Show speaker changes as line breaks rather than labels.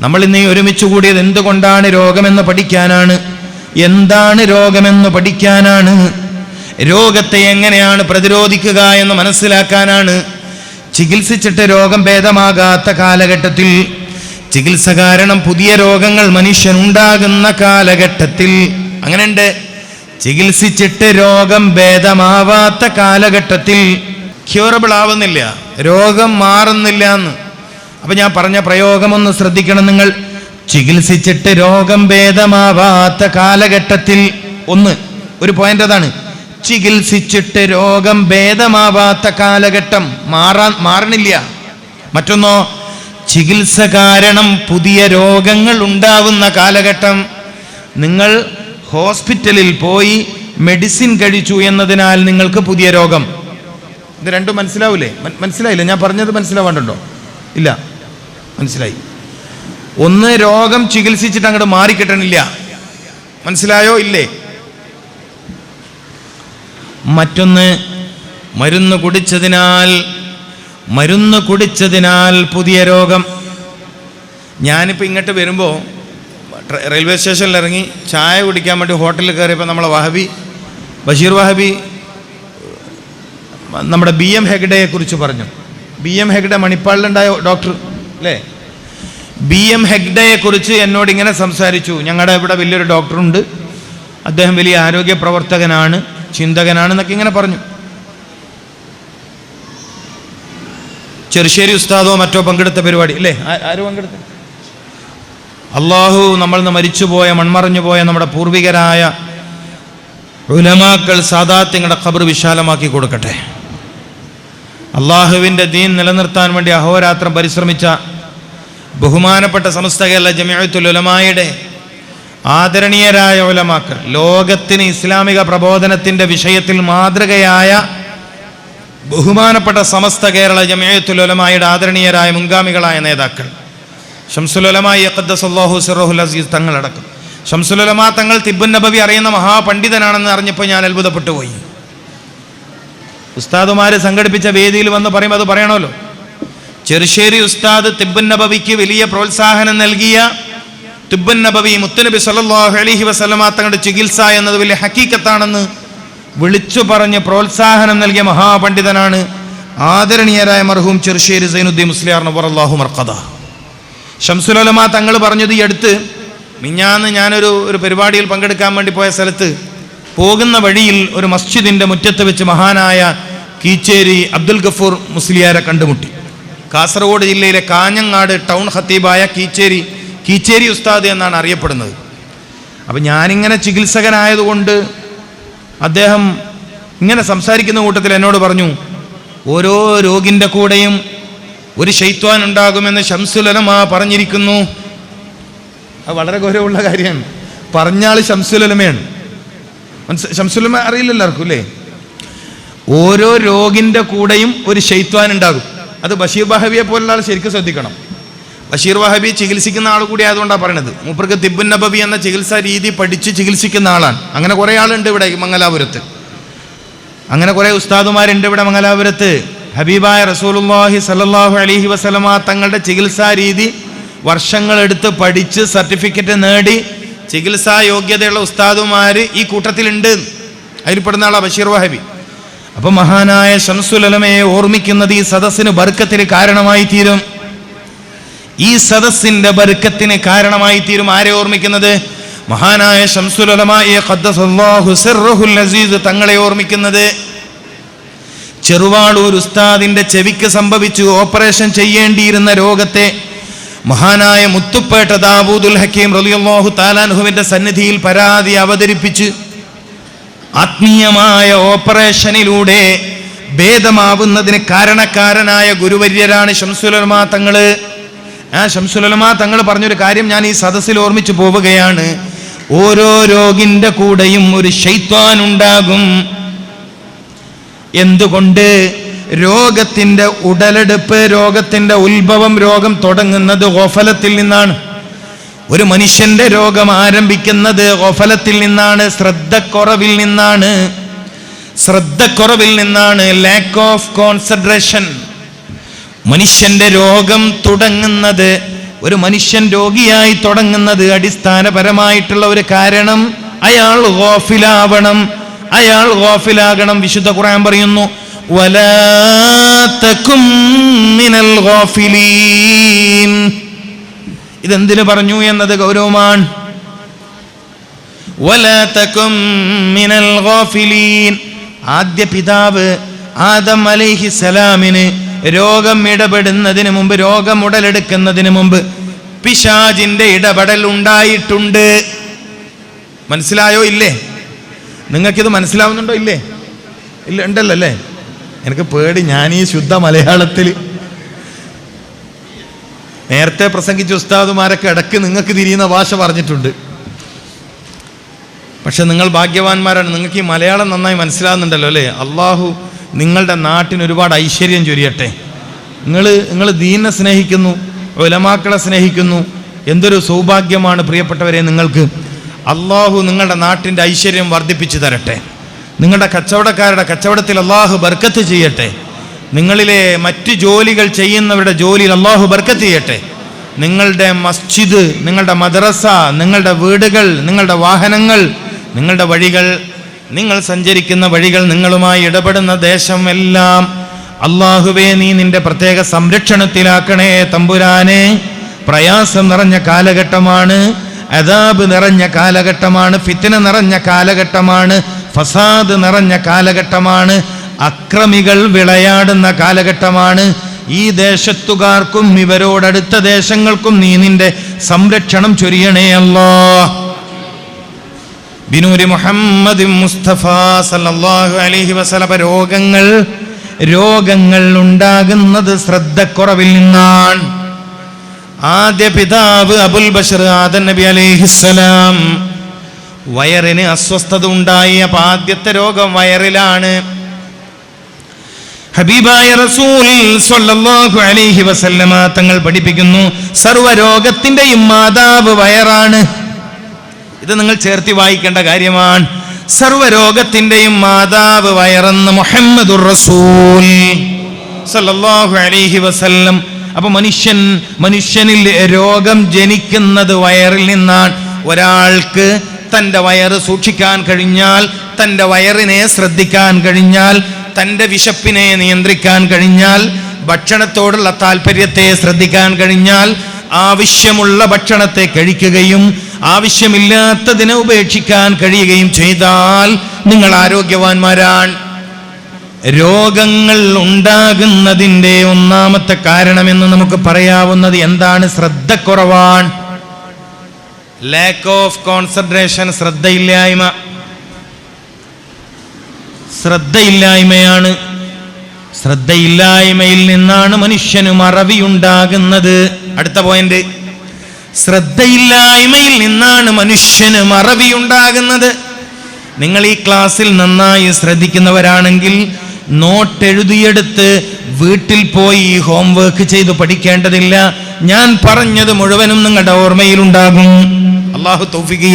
നമ്മൾ ഇന്ന് ഒരുമിച്ച് കൂടിയത് എന്തുകൊണ്ടാണ് രോഗമെന്ന് പഠിക്കാനാണ്? എന്താണ് രോഗമെന്ന് പഠിക്കാനാണ്? രോഗത്തെ എങ്ങനെയാണ് പ്രതിരോധിക്കുക എന്ന് മനസ്സിലാക്കാനാണ്? ചികിത്സിച്ചിട്ട് രോഗം ഭേദമാകാത്ത കാലഘട്ടത്തിൽ ചികിത്സ കാരണം പുതിയ രോഗങ്ങൾ മനുഷ്യനുണ്ടാകുന്ന കാലഘട്ടത്തിൽ. അങ്ങനെയുണ്ട്. ചികിത്സിച്ചിട്ട് രോഗം ഭേദമാവാത്ത കാലഘട്ടത്തിൽ. ക്യൂറബിൾ ആവുന്നില്ല. രോഗം മാറുന്നില്ല എന്ന്. അപ്പൊ ഞാൻ പറഞ്ഞ പ്രയോഗമൊന്ന് ശ്രദ്ധിക്കണം നിങ്ങൾ. ചികിത്സിച്ചിട്ട് രോഗം ഭേദമാവാത്ത കാലഘട്ടത്തിൽ ഒന്ന് ഒരു പോയിന്റ് അതാണ്. ചികിത്സിച്ചിട്ട് രോഗം ഭേദമാവാത്ത കാലഘട്ടം മാറാ മാറണില്ല. മറ്റൊന്നോ ചികിത്സ കാരണം പുതിയ രോഗങ്ങൾ ഉണ്ടാവുന്ന കാലഘട്ടം. നിങ്ങൾ ഹോസ്പിറ്റലിൽ പോയി മെഡിസിൻ കഴിച്ചു എന്നതിനാൽ നിങ്ങൾക്ക് പുതിയ രോഗം. ഇത് രണ്ടും മനസ്സിലാവൂലേ? മനസ്സിലായില്ല മനസ്സിലായില്ലേ? ഞാൻ പറഞ്ഞത് മനസ്സിലാവാണ്ടുണ്ടോ ഇല്ല. മനസ്സിലായി? ഒന്ന് രോഗം ചികിത്സിച്ചിട്ട് അങ്ങോട്ട് മാറിക്കിട്ടണില്ല. മനസ്സിലായോ? ഇല്ലേ? മറ്റൊന്ന് മരുന്ന് കുടിച്ചതിനാൽ മരുന്ന് കുടിച്ചതിനാൽ പുതിയ രോഗം. ഞാനിപ്പോൾ ഇങ്ങോട്ട് വരുമ്പോൾ റെയിൽവേ സ്റ്റേഷനിൽ ഇറങ്ങി ചായ കുടിക്കാൻ വേണ്ടി ഹോട്ടലിൽ കയറിയപ്പോൾ നമ്മളെ വഹബി ബഷീർ വഹബി നമ്മുടെ ബി എം ഹെഗ്ഡയെ കുറിച്ച് പറഞ്ഞു. ബി എം ഹെഗ്ഡെ മണിപ്പാളിലുണ്ടായ ഡോക്ടർ അല്ലേ? ബി എം ഹെഗ്ഡയെ കുറിച്ച് എന്നോട് ഇങ്ങനെ സംസാരിച്ചു. ഞങ്ങളുടെ ഇവിടെ വലിയൊരു ഡോക്ടറുണ്ട്. അദ്ദേഹം വലിയ ആരോഗ്യ പ്രവർത്തകനാണ് ചിന്തകനാണെന്നൊക്കെ ഇങ്ങനെ പറഞ്ഞു. ചെറുശ്ശേരി ഉസ്താദോ മറ്റോ പങ്കെടുത്ത പരിപാടി അല്ലേ? ആര് പങ്കെടുത്ത? അള്ളാഹു നമ്മൾ മരിച്ചുപോയ മൺമറഞ്ഞു പോയ നമ്മുടെ പൂർവികരായ ഉലമാക്കൾ സാദാത്യങ്ങളുടെ ഖബർ വിശാലമാക്കി കൊടുക്കട്ടെ. അള്ളാഹുവിന്റെ ദീൻ നിലനിർത്താൻ വേണ്ടി അഹോരാത്രം പരിശ്രമിച്ച ബഹുമാനപ്പെട്ട സമസ്ത കേരള ജമിയത്തുൽ ഉലമായുടെ ആദരണീയരായ ഉലമാക്കൾ ലോകത്തിന് ഇസ്ലാമിക പ്രബോധനത്തിന്റെ വിഷയത്തിൽ മാതൃകയായ ബഹുമാനപ്പെട്ട സമസ്ത കേരള ജമിയത്തുൽ ഉലമായുടെ ആദരണീയരായ മുൻഗാമികളായ നേതാക്കൾ ഷംസുലമായി അഖദ്ദസല്ലാഹു സിറഹുൽ അസീസ് തങ്ങളടക്കം. ഷംസുലമ തങ്ങൾ തിബുൻ നബവി അറിയുന്ന മഹാപണ്ഡിതനാണെന്ന് അറിഞ്ഞപ്പോൾ ഞാൻ അത്ഭുതപ്പെട്ടു പോയി ഉസ്താദുമാര് സംഘടിപ്പിച്ച വേദിയിൽ വന്ന് പറയുമ്പോൾ അത് പറയണമല്ലോ. ചെറുശ്ശേരി ഉസ്താദ് തിബുൻ നബവിക്ക് വലിയ പ്രോത്സാഹനം നൽകിയ തിബുൻ നബവി മുത്തനബി സല്ലാഹു അലൈഹി വസല്ലമ തങ്ങളുടെ ചികിത്സ എന്നത് വലിയ ഹക്കീക്കത്താണെന്ന് വിളിച്ചു പറഞ്ഞ് പ്രോത്സാഹനം നൽകിയ മഹാപണ്ഡിതനാണ് ആദരണീയരായ മർഹൂം ചെറുശ്ശേരി സൈനുദ്ദീൻ മുസ്ലിയാർ നബറല്ലാഹു മർക്കത ഷംസുലമ തങ്ങൾ പറഞ്ഞത് ഈ അടുത്ത് മിഞ്ഞാന്ന് ഞാനൊരു ഒരു പരിപാടിയിൽ പങ്കെടുക്കാൻ വേണ്ടി പോയ സ്ഥലത്ത് പോകുന്ന വഴിയിൽ ഒരു മസ്ജിദിന്റെ മുറ്റത്ത് വെച്ച് മഹാനായ കീച്ചേരി അബ്ദുൽ ഗഫൂർ മുസ്ലിയാരെ കണ്ടുമുട്ടി. കാസർഗോഡ് ജില്ലയിലെ കാഞ്ഞങ്ങാട് ടൗൺ ഹത്തീബായ കീച്ചേരി കീച്ചേരി ഉസ്താദ് എന്നാണ് അറിയപ്പെടുന്നത്. അപ്പം ഞാനിങ്ങനെ ചികിത്സകനായതുകൊണ്ട് അദ്ദേഹം ഇങ്ങനെ സംസാരിക്കുന്ന കൂട്ടത്തിൽ എന്നോട് പറഞ്ഞു ഓരോ രോഗിന്റെ കൂടെയും ഒരു ശൈത്വാൻ ഉണ്ടാകുമെന്ന് ഷംസുലമ പറഞ്ഞിരിക്കുന്നു. അത് വളരെ ഗൗരവമുള്ള കാര്യമാണ് പറഞ്ഞാൾ ഷംസുലമയാണ് മനസ്സ് ഷംസുലമ അറിയില്ല അല്ലേ? ഓരോ രോഗിന്റെ കൂടെയും ഒരു ശൈത്വാൻ ഉണ്ടാകും. അത് ബഷീർ ബഹബിയെ പോലുള്ള ആൾ ശരിക്കും ശ്രദ്ധിക്കണം. ബഷീർ വഹബി ചികിത്സിക്കുന്ന ആൾ കൂടി ആയതുകൊണ്ടാണ് പറയണത്. മൂപ്പർക്ക് തിബുൻ നബബി എന്ന ചികിത്സാ രീതി പഠിച്ച് ചികിത്സിക്കുന്ന ആളാണ്. അങ്ങനെ കുറേ ആളുണ്ട് ഇവിടെ മംഗലാപുരത്ത്. അങ്ങനെ കുറേ ഉസ്താദുമാരുണ്ട് ഇവിടെ മംഗലാപുരത്ത്. ഹബീബായ റസൂലുല്ലാഹി സല്ലല്ലാഹു അലൈഹി വസല്ലമ തങ്ങളുടെ ചികിത്സാ രീതി വർഷങ്ങളെടുത്ത് പഠിച്ച് സർട്ടിഫിക്കറ്റ് നേടി ചികിത്സാ യോഗ്യതയുള്ള ഉസ്താദുമാർ ഈ കൂട്ടത്തിലുണ്ട്. അതിൽപ്പെടുന്ന ആളാണ് ബഷീർ വഹബി. അപ്പൊ മഹാനായ ഷംസുലമയെ ഓർമ്മിക്കുന്നത് ഈ സദസ്സിന് ബർക്കത്തിന് കാരണമായി തീരും ഈ സദസ്സിന്റെ ബർക്കത്തിന് കാരണമായി തീരും ആരെ ഓർമ്മിക്കുന്നത്? മഹാനായ ഷംസുലമായ തങ്ങളെ ഓർമ്മിക്കുന്നത്. ചെറുവാളൂർ ഉസ്താദിന്റെ ചെവിക്ക് സംഭവിച്ചു ഓപ്പറേഷൻ ചെയ്യേണ്ടിയിരുന്ന രോഗത്തെ മഹാനായ മുത്തുപ്പേട്ട ദാബൂദുൽ ഹക്കീം റളിയല്ലാഹു താലാൻഹുവിന്റെ സന്നിധിയിൽ പരാതി അവതരിപ്പിച്ച് ആത്മീയമായ ഓപ്പറേഷനിലൂടെ ഭേദമാവുന്നതിന് കാരണക്കാരനായ ഗുരുവര്യരാണ് ശംസുലമാ തങ്ങൾ. ആ ശംസുലമാ തങ്ങൾ പറഞ്ഞൊരു കാര്യം ഞാൻ ഈ സദസ്സിൽ ഓർമ്മിച്ചു പോവുകയാണ്. ഓരോ രോഗിന്റെ കൂടെയും ഒരു ശൈത്വാൻ ഉണ്ടാകും. എന്തുകൊണ്ട്? രോഗത്തിന്റെ ഉടലെടുപ്പ് രോഗത്തിന്റെ ഉത്ഭവം രോഗം തുടങ്ങുന്നത് ഗോഫലത്തിൽ നിന്നാണ്. ഒരു മനുഷ്യന്റെ രോഗം ആരംഭിക്കുന്നത് ഓഫലത്തിൽ നിന്നാണ് ശ്രദ്ധക്കുറവിൽ നിന്നാണ്. ശ്രദ്ധക്കുറവിൽ നിന്നാണ് ലാക്ക് ഓഫ് കോൺസെൻട്രേഷൻ മനുഷ്യന്റെ രോഗം തുടങ്ങുന്നത് ഒരു മനുഷ്യൻ രോഗിയായി തുടങ്ങുന്നത് അടിസ്ഥാനപരമായിട്ടുള്ള ഒരു കാരണം അയാൾ ഗോഫിലാവണം. അയാൾ ഗോഫിലാകണം വിശുദ്ധ ഖുർആൻ പറയുന്നു വലാത്തക്കും തകും മിനൽ ഗാഫിലീൻ." ഇതെന്തിനു പറഞ്ഞു എന്നത് ഗൗരവമാണ്. ആദ്യ പിതാവ് ആദം അലൈഹി സലാമിന് രോഗം ഇടപെടുന്നതിന് മുമ്പ് രോഗം ഉടലെടുക്കുന്നതിന് മുമ്പ് പിശാജിന്റെ ഇടപെടൽ ഉണ്ടായിട്ടുണ്ട്. മനസ്സിലായോ? ഇല്ലേ? നിങ്ങൾക്കിത് മനസ്സിലാവുന്നുണ്ടോ? ഇല്ലേ? ഇല്ല ഉണ്ടല്ലോ അല്ലേ? എനിക്ക് പേടി. ഞാൻ ഈ ശുദ്ധ മലയാളത്തിൽ നേരത്തെ പ്രസംഗിച്ച ഉസ്താദുമാരൊക്കെ ഇടയ്ക്ക് നിങ്ങൾക്ക് തിരിയുന്ന ഭാഷ പറഞ്ഞിട്ടുണ്ട്. പക്ഷെ നിങ്ങൾ ഭാഗ്യവാന്മാരാണ്. നിങ്ങൾക്ക് ഈ മലയാളം നന്നായി മനസ്സിലാകുന്നുണ്ടല്ലോ അല്ലേ? അള്ളാഹു നിങ്ങളുടെ നാട്ടിന് ഒരുപാട് ഐശ്വര്യം ചൊരിയട്ടെ. നിങ്ങൾ നിങ്ങൾ ദീനെ സ്നേഹിക്കുന്നു ഒലമാക്കളെ സ്നേഹിക്കുന്നു. എന്തൊരു സൗഭാഗ്യമാണ് പ്രിയപ്പെട്ടവരെ നിങ്ങൾക്ക്. അള്ളാഹു നിങ്ങളുടെ നാട്ടിന്റെ ഐശ്വര്യം വർദ്ധിപ്പിച്ചു തരട്ടെ. നിങ്ങളുടെ കച്ചവടക്കാരുടെ കച്ചവടത്തിൽ അള്ളാഹു ബർക്കത്ത് ചെയ്യട്ടെ. നിങ്ങളിലെ മറ്റ് ജോലികൾ ചെയ്യുന്നവരുടെ ജോലിയിൽ അള്ളാഹു ബർക്കത്ത് ചെയ്യട്ടെ. നിങ്ങളുടെ മസ്ജിദ് നിങ്ങളുടെ മദ്രസ നിങ്ങളുടെ വീടുകൾ നിങ്ങളുടെ വാഹനങ്ങൾ നിങ്ങളുടെ വഴികൾ നിങ്ങൾ സഞ്ചരിക്കുന്ന വഴികൾ നിങ്ങളുമായി ഇടപെടുന്ന ദേശം എല്ലാം അള്ളാഹുവേ നീ നിന്റെ പ്രത്യേക സംരക്ഷണത്തിലാക്കണേ തമ്പുരാനെ. പ്രയാസം നിറഞ്ഞ കാലഘട്ടമാണ് അതാബ് നിറഞ്ഞ കാലഘട്ടമാണ് ഫിത്തിന നിറഞ്ഞ കാലഘട്ടമാണ് ഫസാദ് നിറഞ്ഞ കാലഘട്ടമാണ് അക്രമികൾ വിളയാടുന്ന കാലഘട്ടമാണ്. ഈ ദേശത്തുകാർക്കും ഇവരോടടുത്ത ദേശങ്ങൾക്കും നീ നിന്റെ സംരക്ഷണം ചൊരിയണേ അല്ലോ. ബിനൂരി മുഹമ്മദ് മുസ്തഫ സല്ലല്ലാഹു അലഹി വസല്ലമ രോഗങ്ങൾ രോഗങ്ങൾ ഉണ്ടാകുന്നത് ശ്രദ്ധക്കുറവിൽ നിന്നാണ്. ആദ്യ പിതാവ് അബുൽ ബഷർ ആദൻ നബി അലൈഹിസ്സലാം വയറിന് അസ്വസ്ഥത ഉണ്ടായി അപ്പൊ ആദ്യത്തെ രോഗം വയറിലാണ്. ഹബീബായ റസൂൽ സ്വല്ലല്ലാഹു അലൈഹി വസല്ലമ തങ്ങൾ പഠിപ്പിക്കുന്നു സർവരോഗത്തിന്റെയും മാതാവ് വയറാണ്. ഇത് നിങ്ങൾ ചേർത്തി വായിക്കേണ്ട കാര്യമാണ്. സർവരോഗത്തിന്റെയും മാതാവ് വയറെന്ന് മുഹമ്മദുർ റസൂൽ സല്ലല്ലാഹു അലൈഹി വസല്ലം. അപ്പൊ മനുഷ്യൻ മനുഷ്യനിൽ രോഗം ജനിക്കുന്നത് വയറിൽ നിന്നാണ്. ഒരാൾക്ക് തന്റെ വയറ് സൂക്ഷിക്കാൻ കഴിഞ്ഞാൽ തന്റെ വയറിനെ ശ്രദ്ധിക്കാൻ കഴിഞ്ഞാൽ തന്റെ വിശപ്പിനെ നിയന്ത്രിക്കാൻ കഴിഞ്ഞാൽ ഭക്ഷണത്തോടുള്ള താല്പര്യത്തെ ശ്രദ്ധിക്കാൻ കഴിഞ്ഞാൽ ആവശ്യമുള്ള ഭക്ഷണത്തെ കഴിക്കുകയും ആവശ്യമില്ലാത്തതിനെ ഉപേക്ഷിക്കാൻ കഴിയുകയും ചെയ്താൽ നിങ്ങൾ ആരോഗ്യവാന്മാരാണ് രോഗങ്ങൾ ഉണ്ടാകുന്നതിന്റെ ഒന്നാമത്തെ കാരണമെന്ന് നമുക്ക് പറയാവുന്നത് എന്താണ്? ശ്രദ്ധക്കുറവാണ്. ലാക്ക് ഓഫ് കോൺസെൻട്രേഷൻ ശ്രദ്ധയില്ലായ്മ. ശ്രദ്ധയില്ലായ്മയാണ്. ശ്രദ്ധയില്ലായ്മയിൽ നിന്നാണ് മനുഷ്യന് മറവിയുണ്ടാകുന്നത് അടുത്ത പോയിന്റ് ശ്രദ്ധയില്ലായ്മയിൽ നിന്നാണ് മനുഷ്യന് മറവിയുണ്ടാകുന്നത് നിങ്ങൾ ഈ ക്ലാസ്സിൽ നന്നായി ശ്രദ്ധിക്കുന്നവരാണെങ്കിൽ നോട്ട് എഴുതിയെടുത്ത് വീട്ടിൽ പോയി ഹോംവർക്ക് ചെയ്ത് പഠിക്കേണ്ടതില്ല. ഞാൻ പറഞ്ഞത് മുഴുവനും നിങ്ങളുടെ ഓർമ്മയിലുണ്ടാകും. അള്ളാഹു തൗഫിക്ക്